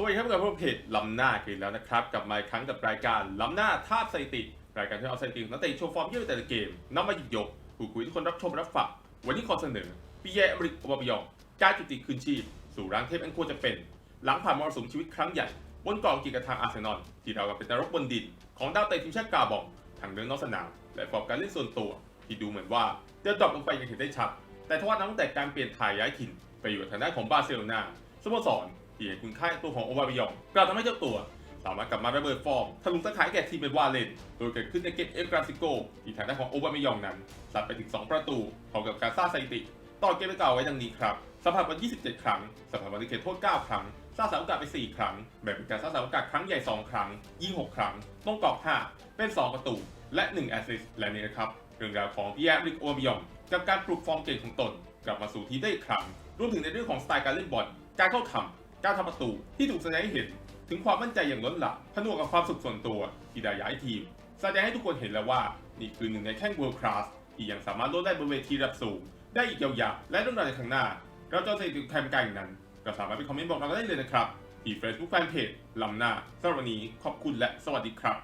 สวัสดีครับกับพวกเพจลำหน้ากันแล้วนะครับกลับมาอีกครั้งกับรายการลำหน้าท่าสถิติ รายการที่เอาสถิติของนักเตะโชว์ฟอร์มเยี่ยมแต่ละเกมนำมาหยิบยกพูดคุยทุกคนรับชมรับฟังวันนี้ขอเสนอปิเยอเมริกอบามายองการจุติคืนชีพ สู่ร่างเทพอันควรจะเป็น หลังผ่านมรสุมชีวิตครั้งใหญ่ บนกองกีกับทางอาร์เซนอลที่เรากับเป็นนรกบนดิน ของดาวเตะทีมชาติกาบองทั้งเรื่องนอกสนามและฟอร์มการเล่นส่วนตัว ที่ดูเหมือนว่าจะดรอปลงไปอย่างเห็นได้ชัดแต่ทว่านับตั้งแต่การเปลี่ยนถ่ายย้ายถิ่นไปอยู่ทางด้านของบาร์เซโลนาสโมสร ที่เห็นคุณค่าตัวของโอบามายองกลับทำให้เจ้าตัว สามารถกลับมาระเบิดฟอร์มทะลุตะข่ายแก่ทีมเป็นวาเลน โดยเกิดขึ้นในเกมเอลกราซิโกที่ทางด้านของโอบามายองนั้นสัดไปถึง 2 ประตูพร้อมกับการสร้างสถิติต่อเกมเก่าไว้ดังนี้ครับสัมผัสมา27 ครั้ง สัมผัสมาในเขตโทษ 9 ครั้ง สร้างสามโอกาสไป 4 ครั้ง แบ่งเป็นการสร้างสามโอกาสครั้งใหญ่ 2 ครั้ง ยิง 6 ครั้ง ต้องกรอบ 5 เป็น 2 ประตู และ 1 แอสซิสต์ และนี่นะครับ เรื่องราวของพี่แอริกโอมิยองกับการปลุกฟอร์มเก่งของตน กลับมาสู่ทีได้อีกครั้ง รวมถึงในเรื่องของสไตล์การเล่นบอล การเข้าทำ การทำประตูที่ถูกแสดงให้เห็น ถึงความมั่นใจอย่างล้นหลามผนวกกับความสุขส่วนตัวที่ได้ย้ายทีม แสดงให้ทุกคนเห็นแล้วว่า นี่คือหนึ่งในแข้ง world class ที่ยังสามารถโลดได้บนเวทีระดับสูง ได้อีกยาวๆและเรื่องราวในข้างหน้า เราจะเอาสถิติใคมป์การนั้นก็สามารถไปคอมเมนต์บอกเราได้เลยนะครับที่ Facebook Fanpage ลำหน้าสำหรับวันนี้ขอบคุณและสวัสดีครับ